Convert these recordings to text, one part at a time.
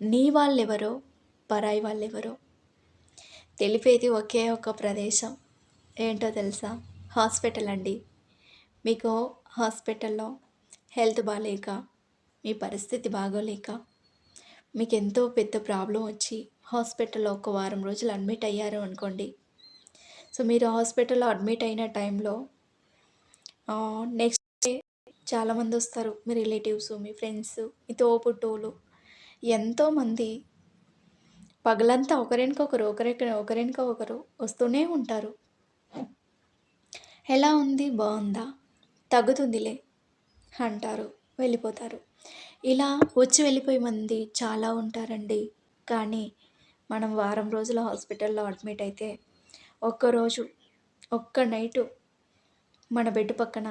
నీ వాళ్ళెవరో? పరాయి వాళ్ళెవరో? తెలిపేది ఒకే ఒక ప్రదేశం. ఏంటో తెలుసా? హాస్పిటల్ అండి. మీకు హాస్పిటల్లో హెల్త్ బాగాలేక మీ పరిస్థితి బాగోలేక మీకు ఎంతో పెద్ద ప్రాబ్లం వచ్చి హాస్పిటల్లో ఒక వారం రోజులు అడ్మిట్ అయ్యారు అనుకోండి. సో మీరు హాస్పిటల్లో అడ్మిట్ అయిన టైంలో నెక్స్ట్ డే చాలామంది వస్తారు. మీ రిలేటివ్స్ మీ ఫ్రెండ్స్ మీ తోబుట్టువులు. ఎంతోమంది పగలంతా ఒకరికొకరు ఒకరికి ఒకరినక ఒకరు వస్తూనే ఉంటారు. ఎలా ఉంది? బాగుందా? తగ్గుతుందిలే అంటారు వెళ్ళిపోతారు. ఇలా వచ్చి వెళ్ళిపోయే మంది చాలా ఉంటారండి. కానీ మనం వారం రోజులు హాస్పిటల్లో అడ్మిట్ అయితే ఒక్కరోజు ఒక్క నైటు మన బెడ్ పక్కన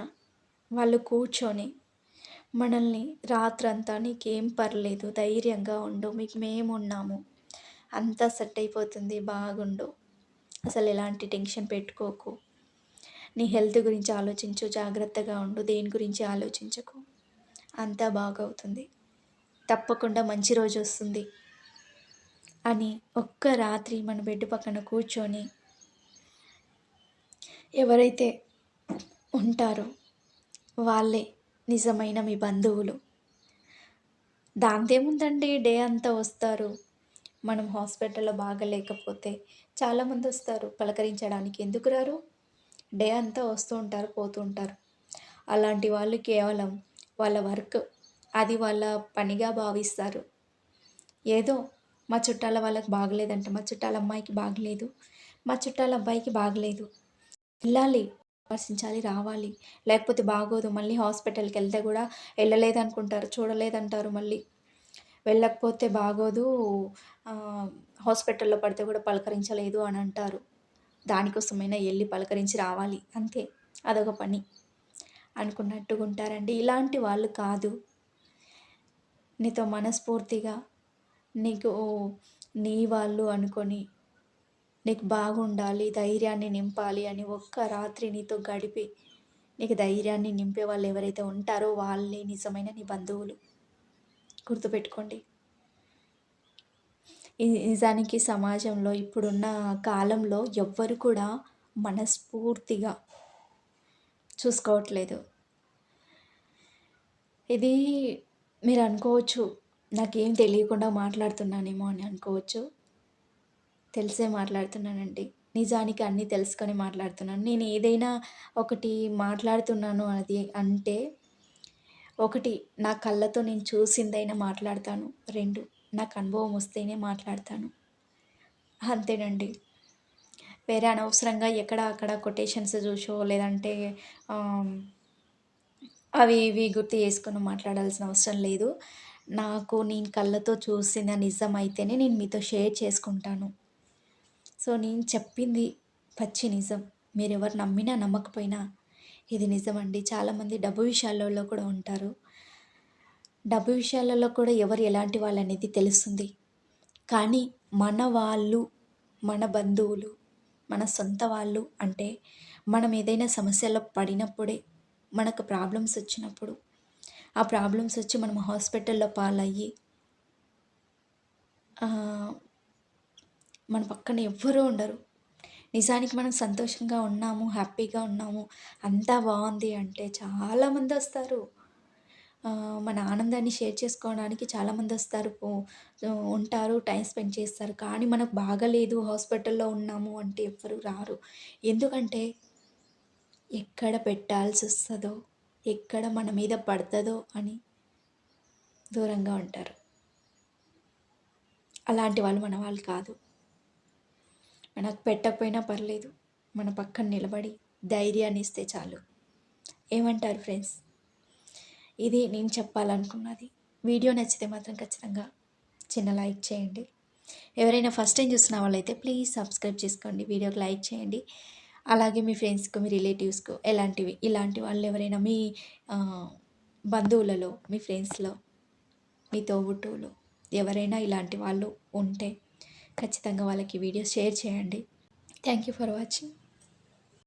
వాళ్ళు కూర్చొని మనల్ని రాత్రంతా నీకేం పర్లేదు ధైర్యంగా ఉండు మీకు మేము ఉన్నాము అంతా సెట్ అయిపోతుంది బాగుండు. అసలు ఎలాంటి టెన్షన్ పెట్టుకోకు. నీ హెల్త్ గురించి ఆలోచించు జాగ్రత్తగా ఉండు దేని గురించి ఆలోచించకు. అంతా బాగవుతుంది. తప్పకుండా మంచి రోజు వస్తుంది. అని ఒక్క రాత్రి మన బెడ్ పక్కన కూర్చొని ఎవరైతే ఉంటారో వాళ్ళే నిజమైన మీ బంధువులు. దాంతేముందండి డే అంతా వస్తారు. మనం హాస్పిటల్లో బాగలేకపోతే చాలామంది వస్తారు పలకరించడానికి. ఎందుకు రారు? డే అంతా వస్తూ ఉంటారు పోతూ ఉంటారు. అలాంటి వాళ్ళు కేవలం వాళ్ళ వర్క్ అది వాళ్ళ పనిగా భావిస్తారు. ఏదో మా చుట్టాల వాళ్ళకి బాగలేదంట మా చుట్టాల అమ్మాయికి బాగలేదు మా చుట్టాల అబ్బాయికి బాగలేదు. వెళ్ళాలి. విమర్శించాలి రావాలి. లేకపోతే బాగోదు. మళ్ళీ హాస్పిటల్కి వెళ్తే కూడా వెళ్ళలేదు అనుకుంటారు చూడలేదంటారు మళ్ళీ. వెళ్ళకపోతే బాగోదు. హాస్పిటల్లో పడితే కూడా పలకరించలేదు అని అంటారు. దానికోసమైనా వెళ్ళి పలకరించి రావాలి. అంతే. అదొక పని. అనుకున్నట్టుగా ఉంటారండి ఇలాంటి వాళ్ళు కాదు. నీతో మనస్ఫూర్తిగా నీకు నీ వాళ్ళు అనుకొని నీకు బాగుండాలి ధైర్యాన్ని నింపాలి అని ఒక్క రాత్రి నీతో గడిపి నీకు ధైర్యాన్ని నింపే వాళ్ళు ఎవరైతే ఉంటారో వాళ్ళే నిజమైన నీ బంధువులు. గుర్తుపెట్టుకోండి. నిజానికి సమాజంలో ఇప్పుడున్న కాలంలో ఎవ్వరు కూడా మనస్ఫూర్తిగా చూసుకోవట్లేదు. ఇది మీరు అనుకోవచ్చు నాకేం తెలియకుండా మాట్లాడుతున్నానేమో అని అనుకోవచ్చు. తెలిసే మాట్లాడుతున్నానండి. నిజానికి అన్నీ తెలుసుకొని మాట్లాడుతున్నాను. నేను ఏదైనా ఒకటి మాట్లాడుతున్నాను అది అంటే ఒకటి నా కళ్ళతో నేను చూసిందైనా మాట్లాడతాను. రెండు నాకు అనుభవం వస్తేనే మాట్లాడతాను. అంతేనండి. వేరే అనవసరంగా ఎక్కడ అక్కడ కొటేషన్స్ చూసో లేదంటే అవి ఇవి గుర్తు చేసుకొని మాట్లాడాల్సిన అవసరం లేదు. నాకు నేను కళ్ళతో చూసిన నిజం అయితేనే నేను మీతో షేర్ చేసుకుంటాను. సో నేను చెప్పింది పచ్చి నిజం. మీరు ఎవరు నమ్మినా నమ్మకపోయినా ఇది నిజమండి. చాలామంది డబ్బు విషయాలలో కూడా ఉంటారు. డబ్బు విషయాలలో కూడా ఎవరు ఎలాంటి వాళ్ళు అనేది తెలుస్తుంది. కానీ మన వాళ్ళు మన బంధువులు మన సొంత వాళ్ళు అంటే మనం ఏదైనా సమస్యలో పడినప్పుడే మనకు ప్రాబ్లమ్స్ వచ్చినప్పుడు ఆ ప్రాబ్లమ్స్ వచ్చి మనం హాస్పిటల్లో పాలయ్యి మన పక్కన ఎవ్వరూ ఉండరు. నిజానికి మనం సంతోషంగా ఉన్నాము హ్యాపీగా ఉన్నాము అంతా బాగుంది అంటే చాలామంది వస్తారు. మన ఆనందాన్ని షేర్ చేసుకోవడానికి చాలామంది వస్తారు. ఉంటారు టైం స్పెండ్ చేస్తారు. కానీ మనకు బాగలేదు హాస్పిటల్లో ఉన్నాము అంటే ఎవ్వరు రారు. ఎందుకంటే ఎక్కడ పెట్టాల్సి వస్తుందో ఎక్కడ మన మీద పడుతుందో అని దూరంగా ఉంటారు. అలాంటి వాళ్ళు మన వాళ్ళు కాదు. మనకు పెట్టకపోయినా పర్లేదు. మన పక్కన నిలబడి ధైర్యాన్ని ఇస్తే చాలు. ఏమంటారు ఫ్రెండ్స్? ఇది నేను చెప్పాలనుకున్నది. వీడియో నచ్చితే మాత్రం ఖచ్చితంగా చిన్న లైక్ చేయండి. ఎవరైనా ఫస్ట్ టైం చూసిన వాళ్ళైతే ప్లీజ్ సబ్స్క్రైబ్ చేసుకోండి వీడియోకి లైక్ చేయండి. అలాగే మీ ఫ్రెండ్స్కు మీ రిలేటివ్స్కు ఎలాంటివి ఇలాంటి వాళ్ళు ఎవరైనా మీ బంధువులలో మీ ఫ్రెండ్స్లో మీ తోబుట్టువులు ఎవరైనా ఇలాంటి వాళ్ళు ఉంటే ఖచ్చితంగా వాళ్ళకి వీడియోస్ షేర్ చేయండి. Thank you for watching